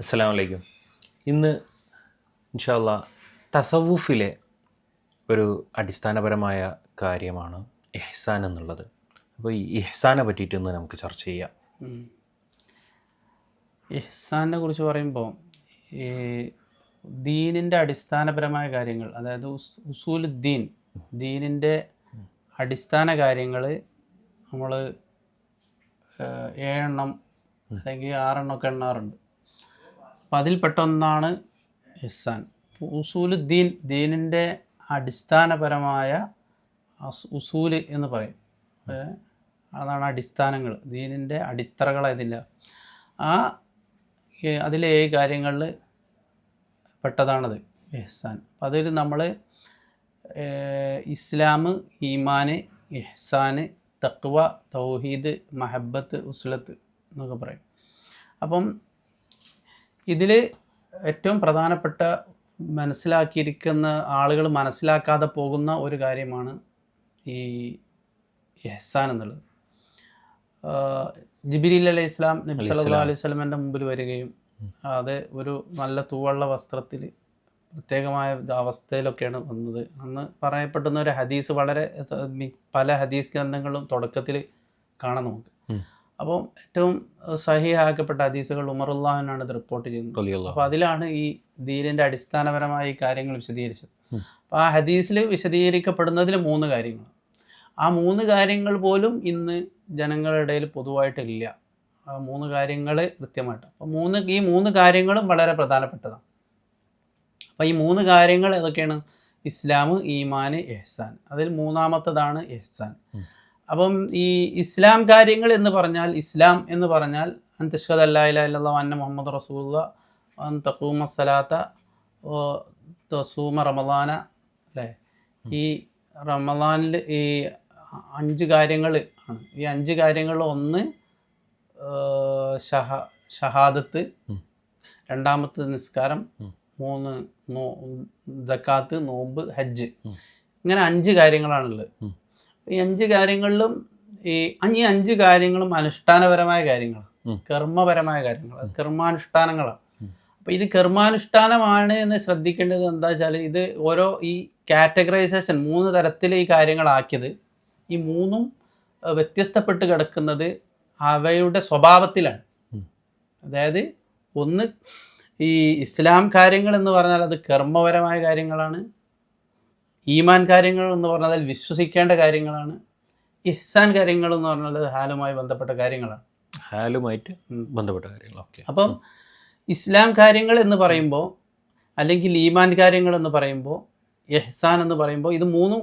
അലൈക്കും ഇന്ന് ഇൻഷാല്ല തസവൂഫിലെ ഒരു അടിസ്ഥാനപരമായ കാര്യമാണ് എഹ്സാൻ എന്നുള്ളത്. അപ്പോൾ ഈ ഇഹ്സാനെ പറ്റിയിട്ട് ഇന്ന് നമുക്ക് ചർച്ച ചെയ്യാം. ഇഹ്സാനെ കുറിച്ച് പറയുമ്പോൾ ഈ ദീനിന്റെ അടിസ്ഥാനപരമായ കാര്യങ്ങൾ അതായത് ഉസ് ഉസൂലുദ്ദീൻ ദീനിന്റെ അടിസ്ഥാന കാര്യങ്ങൾ നമ്മൾ ഏഴെണ്ണം അല്ലെങ്കിൽ ആറെണ്ണമൊക്കെ എണ്ണാറുണ്ട്. അപ്പം അതിൽപ്പെട്ടൊന്നാണ് ഇഹ്സാൻ ഉസൂലുദ്ദീൻ ദീനിന്റെ അടിസ്ഥാനപരമായ ഉസൂൽ എന്ന് പറയും. അതാണ് അടിസ്ഥാനങ്ങൾ. ദീനിന്റെ അടിത്തറകളായതില്ല ആ അതിലെ ഏഴ് കാര്യങ്ങളിൽ പെട്ടതാണത് എഹ്സാൻ. അപ്പം അതിൽ നമ്മൾ ഇസ്ലാം ഈമാൻ എഹ്സാൻ തക്വ തൗഹീദ് മഹബത്ത് ഉസ്ലത്ത് എന്നൊക്കെ പറയും. അപ്പം ഇതിൽ ഏറ്റവും പ്രധാനപ്പെട്ട മനസ്സിലാക്കിയിരിക്കുന്ന ആളുകൾ മനസ്സിലാക്കാതെ പോകുന്ന ഒരു കാര്യമാണ് ഈ എഹ്സാൻ എന്നുള്ളത്. ജിബിലി അലൈഹി ഇസ്ലാം നബി സല്ലാ അലൈഹി സ്വലമിന്റെ മുമ്പിൽ വരികയും അത് ഒരു നല്ല തൂവള്ള വസ്ത്രത്തിൽ പ്രത്യേകമായ അവസ്ഥയിലൊക്കെയാണ് വന്നത്. അന്ന് പറയപ്പെടുന്ന ഒരു ഹദീസ് വളരെ പല ഹദീസ് ഗ്രന്ഥങ്ങളും തുടക്കത്തിൽ കാണാം നമുക്ക്. അപ്പോൾ ഏറ്റവും സഹിഹാക്കപ്പെട്ട ഹദീസുകൾ ഉമറുല്ലാഹിനാണ് ഇത് റിപ്പോർട്ട് ചെയ്യുന്നത്. അപ്പോൾ അതിലാണ് ഈ ദീനിന്റെ അടിസ്ഥാനപരമായ ഈ കാര്യങ്ങൾ വിശദീകരിച്ചത്. അപ്പോൾ ആ ഹദീസിൽ വിശദീകരിക്കപ്പെടുന്നതിൽ മൂന്ന് കാര്യങ്ങൾ ആ മൂന്ന് കാര്യങ്ങൾ പോലും ഇന്ന് ജനങ്ങളുടെ ഇടയിൽ പൊതുവായിട്ടില്ല. ആ മൂന്ന് കാര്യങ്ങൾ കൃത്യമായിട്ട്. അപ്പോൾ മൂന്ന് ഈ മൂന്ന് കാര്യങ്ങളും വളരെ പ്രധാനപ്പെട്ടതാണ്. അപ്പോൾ ഈ മൂന്ന് കാര്യങ്ങൾ ഏതൊക്കെയാണ്? ഇസ്ലാം ഈമാൻ എഹ്സാൻ. അതിൽ മൂന്നാമത്തതാണ് എഹ്സാൻ. അപ്പം ഈ ഇസ്ലാം കാര്യങ്ങൾ എന്ന് പറഞ്ഞാൽ ഇസ്ലാം എന്ന് പറഞ്ഞാൽ അന്തഷ്കദ് അല്ലാ ഇല അല്ലാ അന്ന മുഹമ്മദ് റസൂല്ല തഖൂമ സലാത്ത തസൂമ റമദാന അല്ലേ? ഈ റമദാനിൽ ഈ അഞ്ച് കാര്യങ്ങൾ ആണ്. ഈ അഞ്ച് കാര്യങ്ങൾ ഒന്ന് ഷഹ ഷഹാദത്ത്. രണ്ടാമത്തെ നിസ്കാരം മൂന്ന് നോ ജക്കാത്ത് നോമ്പ് ഹജ്ജ്. ഇങ്ങനെ അഞ്ച് കാര്യങ്ങളാണുള്ളത്. ഈ അഞ്ച് കാര്യങ്ങളിലും ഈ അഞ്ച് ഈ അഞ്ച് കാര്യങ്ങളും അനുഷ്ഠാനപരമായ കാര്യങ്ങളാണ്. കർമ്മപരമായ കാര്യങ്ങൾ. കർമാനുഷ്ഠാനങ്ങളാണ്. അപ്പൊ അപ്പോൾ ഇത് കർമാനുഷ്ഠാനമാണ് എന്ന് ശ്രദ്ധിക്കേണ്ടത് എന്താ വെച്ചാൽ ഇത് ഓരോ ഈ കാറ്റഗറൈസേഷൻ മൂന്ന് തരത്തിൽ ഈ കാര്യങ്ങളാക്കിയത്. ഈ മൂന്നും വ്യത്യസ്തപ്പെട്ട് കിടക്കുന്നത് അവയുടെ സ്വഭാവത്തിലാണ്. അതായത് ഒന്ന് ഈ ഇസ്ലാം കാര്യങ്ങൾ എന്ന് പറഞ്ഞാൽ അത് കർമ്മപരമായ കാര്യങ്ങളാണ്. ഈമാൻ കാര്യങ്ങൾ എന്ന് പറഞ്ഞാൽ അതിൽ വിശ്വസിക്കേണ്ട കാര്യങ്ങളാണ്. ഇഹ്സാൻ കാര്യങ്ങൾ എന്ന് പറഞ്ഞാൽ ഹാലുമായി ബന്ധപ്പെട്ട കാര്യങ്ങളാണ്. ഹാലുമായിട്ട് ബന്ധപ്പെട്ട കാര്യങ്ങൾ. അപ്പം ഇസ്ലാം കാര്യങ്ങൾ എന്ന് പറയുമ്പോൾ അല്ലെങ്കിൽ ഈമാൻ കാര്യങ്ങൾ എന്ന് പറയുമ്പോൾ എഹ്സാൻ എന്ന് പറയുമ്പോൾ ഇത് മൂന്നും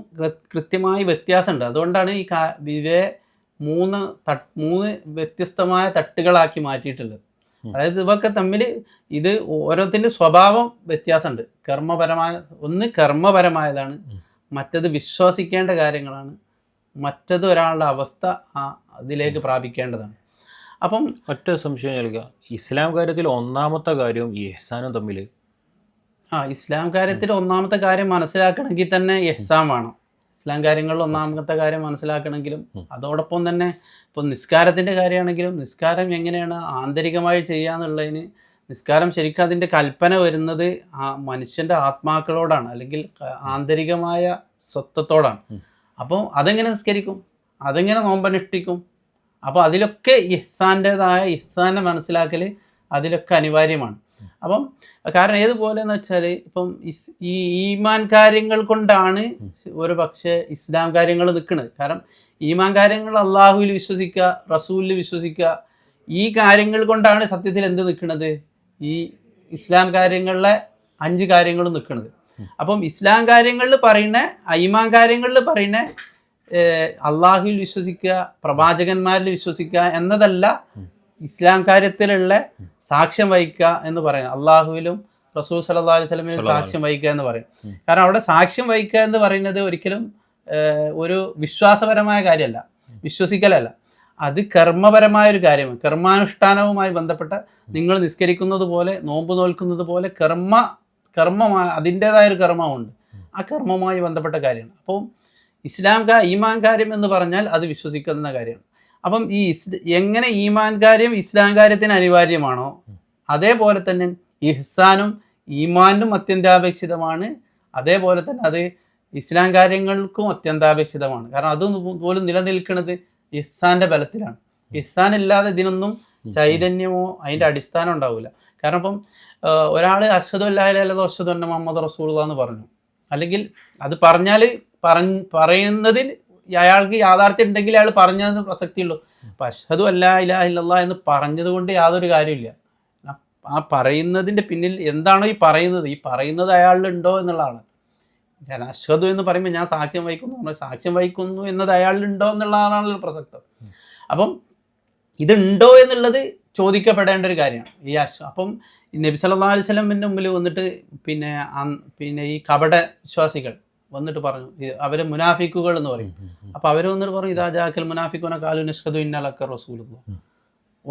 കൃത്യമായി വ്യത്യാസമുണ്ട്. അതുകൊണ്ടാണ് ഈ കാ ഇവയെ മൂന്ന് തട്ട് മൂന്ന് വ്യത്യസ്തമായ തട്ടുകളാക്കി മാറ്റിയിട്ടുള്ളത്. അതായത് ഇവക്കെ തമ്മിൽ ഇത് ഓരോത്തിന്റെ സ്വഭാവം വ്യത്യാസമുണ്ട്. കർമ്മപരമായ ഒന്ന് കർമ്മപരമായതാണ്. മറ്റത് വിശ്വസിക്കേണ്ട കാര്യങ്ങളാണ് മറ്റത് ഒരാളുടെ അവസ്ഥ ആ അതിലേക്ക് പ്രാപിക്കേണ്ടതാണ്. അപ്പം ഒറ്റ സംശയം നൽകുക ഇസ്ലാം കാര്യത്തിൽ ഒന്നാമത്തെ കാര്യം എഹ്സാനും തമ്മിൽ ആ ഇസ്ലാം കാര്യത്തിൽ ഒന്നാമത്തെ കാര്യം മനസ്സിലാക്കണമെങ്കിൽ തന്നെ എഹ്സാൻ വേണം. ഇസ്ലാം കാര്യങ്ങളിൽ ഒന്നാമത്തെ കാര്യം മനസ്സിലാക്കണമെങ്കിലും. അതോടൊപ്പം തന്നെ ഇപ്പോൾ നിസ്കാരത്തിന്റെ കാര്യമാണെങ്കിലും നിസ്കാരം എങ്ങനെയാണ് ആന്തരികമായി ചെയ്യാന്നുള്ളതിന് നിസ്കാരം ശരിക്കും അതിന്റെ കൽപ്പന വരുന്നത് ആ മനുഷ്യന്റെ ആത്മാക്കളോടാണ് അല്ലെങ്കിൽ ആന്തരികമായ സ്വത്വത്തോടാണ്. അപ്പോൾ അതെങ്ങനെ നിസ്കരിക്കും? അതെങ്ങനെ നോമ്പനുഷ്ഠിക്കും? അപ്പോൾ അതിലൊക്കെ ഇഹ്സാന്റെതായ ഇഹ്സാനെ മനസ്സിലാക്കൽ അതിലൊക്കെ അനിവാര്യമാണ്. അപ്പം കാരണം ഏതുപോലെ എന്ന് വെച്ചാൽ ഇപ്പം ഈ ഈമാൻ കാര്യങ്ങൾ കൊണ്ടാണ് ഒരു പക്ഷേ ഇസ്ലാം കാര്യങ്ങൾ നിൽക്കുന്നത് കാരണം ഈമാൻ കാര്യങ്ങൾ അള്ളാഹുവിൽ വിശ്വസിക്കുക റസൂലിൽ വിശ്വസിക്കുക ഈ കാര്യങ്ങൾ കൊണ്ടാണ് സത്യത്തിൽ എന്ത് നിൽക്കുന്നത് ഈ ഇസ്ലാം കാര്യങ്ങളിലെ അഞ്ച് കാര്യങ്ങളും നിൽക്കുന്നത് അപ്പം ഇസ്ലാം കാര്യങ്ങളിൽ പറയുന്ന ഐമാൻ കാര്യങ്ങളിൽ പറയുന്ന അള്ളാഹുവിൽ വിശ്വസിക്കുക പ്രവാചകന്മാരിൽ വിശ്വസിക്കുക എന്നതല്ല ഇസ്ലാം കാര്യത്തിലുള്ള സാക്ഷ്യം വഹിക്കുക എന്ന് പറയുന്നത് അള്ളാഹുവിലും റസൂൽ സല്ലാ അലൈഹി സ്വലമിലും സാക്ഷ്യം വഹിക്കുക എന്ന് പറയും. കാരണം അവിടെ സാക്ഷ്യം വഹിക്കുക എന്ന് പറയുന്നത് ഒരിക്കലും ഒരു വിശ്വാസപരമായ കാര്യമല്ല. വിശ്വസിക്കലല്ല. അത് കർമ്മപരമായ ഒരു കാര്യമാണ്. കർമാനുഷ്ഠാനവുമായി ബന്ധപ്പെട്ട നിങ്ങൾ നിസ്കരിക്കുന്നത് പോലെ നോമ്പ് നോൽക്കുന്നത് പോലെ കർമ്മ കർമ്മമായ അതിന്റെതായ ഒരു കർമ്മമുണ്ട്. ആ കർമ്മവുമായി ബന്ധപ്പെട്ട കാര്യമാണ്. അപ്പോൾ ഇസ്ലാം കാ ഈമാൻ കാര്യം എന്ന് പറഞ്ഞാൽ അത് വിശ്വസിക്കുന്ന കാര്യമാണ്. അപ്പം ഈ ഇസ് എങ്ങനെ ഈമാൻ കാര്യം ഇസ്ലാം കാര്യത്തിന് അനിവാര്യമാണോ അതേപോലെ തന്നെ ഇഹ്സാനും ഈമാനും അത്യന്താപേക്ഷിതമാണ്. അതേപോലെ തന്നെ അത് ഇസ്ലാം കാര്യങ്ങൾക്കും അത്യന്താപേക്ഷിതമാണ്. കാരണം അത് പോലും നിലനിൽക്കുന്നത് ഇഹ്സാന്റെ ബലത്തിലാണ്. ഇഹ്സാൻ ഇല്ലാതെ ഇതിനൊന്നും ചൈതന്യമോ അതിന്റെ അടിസ്ഥാനം ഉണ്ടാവില്ല. കാരണം ഇപ്പം ഒരാൾ അശ്വതു അല്ലാഹലോ അശ്വതു അന്ന മുഹമ്മദ് റസൂള്ള എന്ന് പറഞ്ഞു. അല്ലെങ്കിൽ അത് പറഞ്ഞാൽ പറഞ്ഞ് പറയുന്നതിൽ അയാൾക്ക് യാഥാർത്ഥ്യം ഉണ്ടെങ്കിൽ അയാൾ പറഞ്ഞതെന്ന് പ്രസക്തിയുള്ളൂ. അപ്പം അശ്ഹദു അല്ലാ ഇലാ ഇല്ലല്ലാ എന്ന് പറഞ്ഞത് കൊണ്ട് യാതൊരു കാര്യമില്ല ആ- പറയുന്നതിന്റെ പറയുന്നതിന്റെ പിന്നിൽ എന്താണോ ഈ പറയുന്നത് ഈ പറയുന്നത് അയാളിലുണ്ടോ എന്നുള്ളതാണ് ഞാൻ അശ്വതു എന്ന് പറയുമ്പോൾ ഞാൻ സാക്ഷ്യം വഹിക്കുന്നു സാക്ഷ്യം വഹിക്കുന്നു എന്നത് അയാളിലുണ്ടോ എന്നുള്ളതാണല്ലോ പ്രസക്തം. അപ്പം ഇതുണ്ടോ എന്നുള്ളത് ചോദിക്കപ്പെടേണ്ട ഒരു കാര്യമാണ്. ഈ അശ് അപ്പം നബി സല്ലല്ലാഹു അലൈഹി വസല്ലമിന്റെ മുമ്പിൽ വന്നിട്ട് പിന്നെ പിന്നെ ഈ കപട വിശ്വാസികൾ വന്നിട്ട് പറഞ്ഞു അവരെ മുനാഫിക്കുകൾ എന്ന് പറയും. അപ്പോൾ അവർ വന്നിട്ട് പറഞ്ഞു ഇതാ ജാക്കൽ മുനാഫിക്കുന കാലു നിഷ്കദു ഇന്നലക്ക റസൂലുള്ള.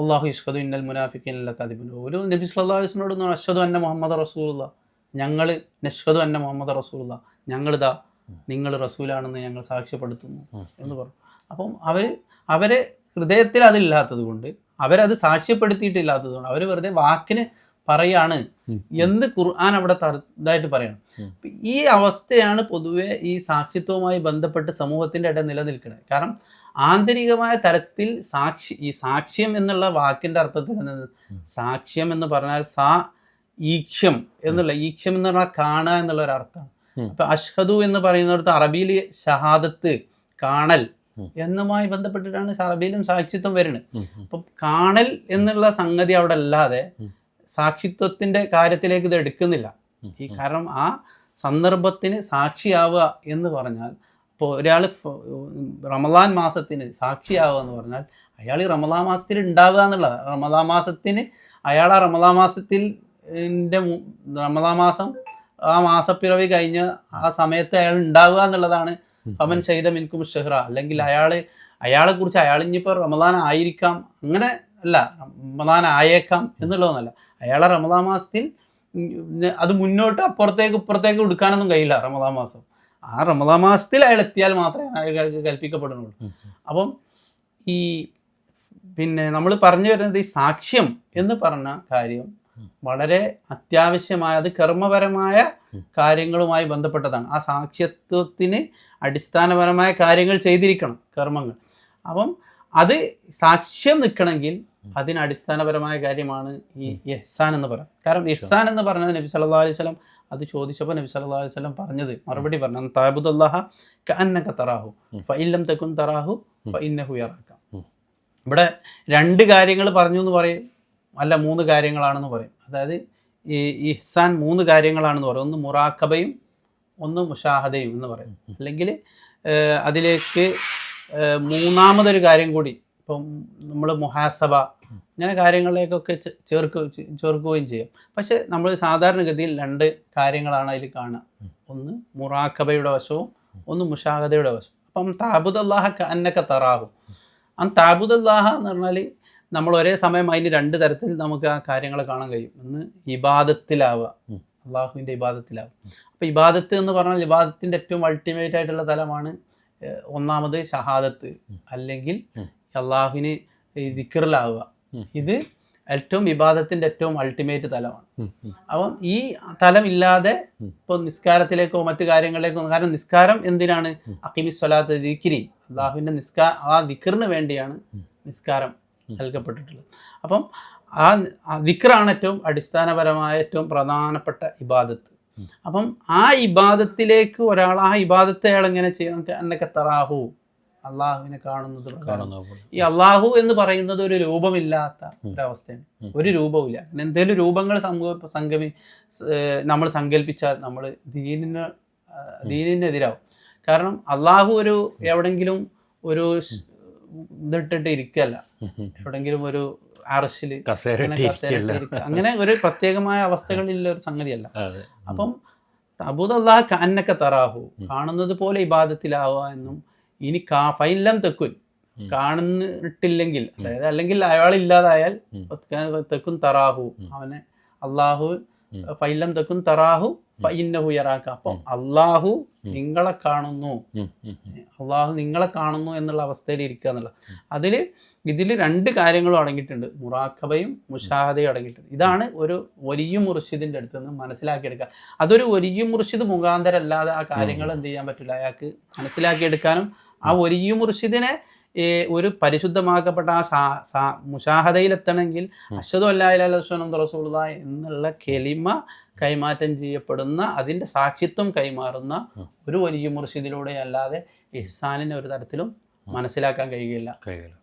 അള്ളാഹു ഇഷ്കതു ഇന്നൽ മുനാഫിക്കിനലക്ക അതിബിൻ ഒരു നബി വസല്ലമയോട് പറഞ്ഞു അഷ്ഹദു അന്ന മുഹമ്മദ് റസൂലുള്ള. ഞങ്ങൾ നഷ്കദു അന്ന മുഹമ്മദ് റസൂലുള്ള. ഞങ്ങളിതാ നിങ്ങൾ റസൂലാണെന്ന് ഞങ്ങൾ സാക്ഷ്യപ്പെടുത്തുന്നു എന്ന് പറഞ്ഞു. അപ്പം അവർ അവരെ ഹൃദയത്തിൽ അതില്ലാത്തത് കൊണ്ട് അവരത് സാക്ഷ്യപ്പെടുത്തിയിട്ടില്ലാത്തത് കൊണ്ട് അവർ വെറുതെ വാക്കിന് പറയാണ്. എന്ത് ഖുർആൻ അവിടെ ഇതായിട്ട് പറയണം. ഈ അവസ്ഥയാണ് പൊതുവെ ഈ സാക്ഷിത്വവുമായി ബന്ധപ്പെട്ട് സമൂഹത്തിന്റെ ഇടയിൽ നിലനിൽക്കുന്നത് കാരണം ആന്തരികമായ തലത്തിൽ സാക്ഷി ഈ സാക്ഷ്യം എന്നുള്ള വാക്കിന്റെ അർത്ഥത്തിൽ നിന്ന് സാക്ഷ്യം എന്ന് പറഞ്ഞാൽ സാ ഈക്ഷ്യം എന്നുള്ള ഈക്ഷ്യം എന്ന് പറഞ്ഞാൽ കാണുക എന്നുള്ള ഒരു അർത്ഥമാണ്. അപ്പൊ അഷ്ഹദു എന്ന് പറയുന്നിടത്ത് അറബിയിൽ ഷഹാദത്ത് കാണൽ എന്നുമായി ബന്ധപ്പെട്ടിട്ടാണ് അറബിയിലും സാക്ഷിത്വം വരുന്നത്. അപ്പം കാണൽ എന്നുള്ള സംഗതി അവിടെ അല്ലാതെ. സാക്ഷിത്വത്തിന്റെ കാര്യത്തിലേക്ക് ഇത് എടുക്കുന്നില്ല. ഈ കാരണം ആ സന്ദർഭത്തിന് സാക്ഷിയാവുക എന്ന് പറഞ്ഞാൽ ഇപ്പോൾ ഒരാൾ റമദാൻ മാസത്തിന് സാക്ഷിയാവുക എന്ന് പറഞ്ഞാൽ അയാൾ ഈ റമദാ മാസത്തിൽ ഉണ്ടാവുക എന്നുള്ളത്. റമദാ മാസത്തിന് അയാൾ ആ റമദാ മാസത്തിൽ റമദാ മാസം ആ മാസപ്പിറവി കഴിഞ്ഞ് ആ സമയത്ത് അയാൾ ഉണ്ടാവുക എന്നുള്ളതാണ്. അവൻ ഷെയ്ദ മിൻകും ഷെഹ്റ. അല്ലെങ്കിൽ അയാൾ അയാളെ കുറിച്ച് അയാൾ ഇനിയിപ്പോൾ റമദാൻ ആയിരിക്കാം അങ്ങനെ അല്ല റമദാൻ ആയേക്കാം എന്നുള്ളതൊന്നല്ല. അയാളെ റമദാ മാസത്തിൽ അത് മുന്നോട്ട് അപ്പുറത്തേക്ക് ഇപ്പുറത്തേക്ക് എടുക്കാനൊന്നും കഴിയില്ല റമദാ മാസം. ആ റമദാ മാസത്തിൽ അയാൾ എത്തിയാൽ മാത്രമേ അയാൾക്ക് കൽപ്പിക്കപ്പെടുന്നുള്ളൂ. അപ്പം ഈ പിന്നെ നമ്മൾ പറഞ്ഞു വരുന്നത് ഈ സാക്ഷ്യം എന്ന് പറഞ്ഞ കാര്യം വളരെ അത്യാവശ്യമായ അത് കർമ്മപരമായ കാര്യങ്ങളുമായി ബന്ധപ്പെട്ടതാണ്. ആ സാക്ഷ്യത്വത്തിന് അടിസ്ഥാനപരമായ കാര്യങ്ങൾ ചെയ്തിരിക്കണം കർമ്മങ്ങൾ. അപ്പം അത് സാക്ഷ്യം നിൽക്കണമെങ്കിൽ അതിന് അടിസ്ഥാനപരമായ കാര്യമാണ് ഈ എഹ്സാൻ എന്ന് പറയാം കാരണം എഹ്സാൻ എന്ന് പറഞ്ഞത് നബി സല്ലല്ലാഹു അലൈഹി സ്വലം അത് ചോദിച്ചപ്പോൾ നബി സല്ലല്ലാഹു അലൈഹി സ്വലം പറഞ്ഞത് മറുപടി പറഞ്ഞു താബുദല്ലാഹ കഅന്നക തറാഹു ഫഇല്ലം തെക്കുൻ തറാഹു ഫഇന്നഹു യറാക ഇവിടെ രണ്ട് കാര്യങ്ങൾ പറഞ്ഞു എന്ന് പറയും അല്ല മൂന്ന് കാര്യങ്ങളാണെന്ന് പറയും. അതായത് ഈ ഇഹ്സാൻ മൂന്ന് കാര്യങ്ങളാണെന്ന് പറയും. ഒന്ന് മുറാക്കബയും ഒന്ന് മുഷാഹദയും എന്ന് പറയും. അല്ലെങ്കിൽ അതിലേക്ക് മൂന്നാമതൊരു കാര്യം കൂടി. ഇപ്പം നമ്മൾ മുഹാസബ ഇങ്ങനെ കാര്യങ്ങളിലേക്കൊക്കെ ചേർക്ക് ചേർക്കുകയും ചെയ്യാം. പക്ഷെ നമ്മൾ സാധാരണഗതിയിൽ രണ്ട് കാര്യങ്ങളാണ് അതിൽ കാണുക. ഒന്ന് മുറാക്കബയുടെ വശവും ഒന്ന് മുഷാഹദയുടെ വശവും. അപ്പം താബുദല്ലാഹ അന്നൊക്കെ തറാഹു. ആ താബുദല്ലാഹ എന്ന് പറഞ്ഞാൽ നമ്മൾ ഒരേ സമയം അതിന് രണ്ട് തരത്തിൽ നമുക്ക് ആ കാര്യങ്ങൾ കാണാൻ കഴിയും. ഒന്ന് ഇബാദത്തിലാവുക. അള്ളാഹുവിന്റെ ഇബാദത്തിലാവുക. അപ്പോൾ ഇബാദത്ത് എന്ന് പറഞ്ഞാൽ ഇബാദത്തിന്റെ ഏറ്റവും അൾട്ടിമേറ്റ് ആയിട്ടുള്ള തലമാണ് ഒന്നാമത് ഷഹാദത്ത് അല്ലെങ്കിൽ. അള്ളാഹുവിന് ദിക്കറിലാവുക ഇത് ഏറ്റവും വിവാദത്തിന്റെ ഏറ്റവും അൾട്ടിമേറ്റ് തലമാണ് അപ്പം ഈ തലം ഇല്ലാതെ. ഇപ്പോൾ നിസ്കാരത്തിലേക്കോ മറ്റു കാര്യങ്ങളിലേക്കോ കാരണം നിസ്കാരം എന്തിനാണ്. അക്കിമി സ്വലാത്ത് ദിക്കിരി അള്ളാഹുവിന്റെ നിസ്കാ ആ ദിക്കറിന് വേണ്ടിയാണ് നിസ്കാരം. നൽകപ്പെട്ടിട്ടുള്ളത് അപ്പം ആ ദിക്കറാണ് ദിക്റാണ് ഏറ്റവും അടിസ്ഥാനപരമായ ഏറ്റവും പ്രധാനപ്പെട്ട ഇബാദത്ത്. അപ്പം ആ ഇബാദത്തിലേക്ക് ഒരാൾ ആ ഇബാദത്തെ അയാൾ എങ്ങനെ ചെയ്യണം എന്നൊക്കെ തറാഹു. അള്ളാഹുവിനെ കാണുന്നത് ഈ അള്ളാഹു എന്ന് പറയുന്നത് ഒരു രൂപമില്ലാത്ത. ഒരവസ്ഥയാണ്. ഒരു രൂപവുമില്ല. അങ്ങനെ എന്തെങ്കിലും രൂപങ്ങൾ സംഗമി നമ്മൾ സങ്കല്പിച്ചാൽ നമ്മൾ ദീനിന് ദീനിനെതിരാവും. കാരണം അള്ളാഹു ഒരു എവിടെങ്കിലും ഒരു ഇതിട്ടിട്ട് ഇരിക്കല്ല. എവിടെങ്കിലും ഒരു അറശിൽ അങ്ങനെ ഒരു പ്രത്യേകമായ അവസ്ഥകളിലുള്ള ഒരു സംഗതിയല്ല. അപ്പം അബൂദ് അള്ളാഹ് കന്നക്ക തറാഹു കാണുന്നത് പോലെ ഇബാദത്തിലാവുക എന്നും ഇനി കാ ഫൈലം തെക്കുൻ. കാണുന്നിട്ടില്ലെങ്കിൽ അതായത് അല്ലെങ്കിൽ അയാൾ ഇല്ലാതായാൽ തെക്കും തറാഹു അവനെ അള്ളാഹു ഫൈലം തെക്കും തറാഹു ഫൈന്നഹു യറാക്ക അപ്പം. അള്ളാഹു നിങ്ങളെ കാണുന്നു. അള്ളാഹു നിങ്ങളെ കാണുന്നു എന്നുള്ള അവസ്ഥയിൽ ഇരിക്കുക എന്നുള്ള അതിൽ ഇതിൽ രണ്ട് കാര്യങ്ങളും അടങ്ങിയിട്ടുണ്ട്. മുറാഖബയും മുഷാഹദയും അടങ്ങിയിട്ടുണ്ട്. ഇതാണ് ഒരു വലിയ മുർഷിദിന്റെ അടുത്ത് നിന്ന് മനസ്സിലാക്കിയെടുക്കുക. അതൊരു വലിയ മുർഷിദ് മുഖാന്തരം അല്ലാതെ ആ കാര്യങ്ങൾ എന്ത് ചെയ്യാൻ പറ്റില്ല. അയാൾക്ക് മനസ്സിലാക്കിയെടുക്കാനും ആ വലിയ മുർഷിദിനെ ഒരു പരിശുദ്ധമാക്കപ്പെട്ട ആ സാ സാ മുഷാഹദയിലെത്തണമെങ്കിൽ അഷദു അല്ലാസ്വനം റസൂള്ള എന്നുള്ള കെലിമ കൈമാറ്റം ചെയ്യപ്പെടുന്ന അതിന്റെ സാക്ഷിത്വം കൈമാറുന്ന ഒരു വലിയ മുർഷിദിലൂടെ അല്ലാതെ ഇഹ്സാനിനെ ഒരു തരത്തിലും മനസ്സിലാക്കാൻ കഴിയുകയില്ല. കഴിയില്ല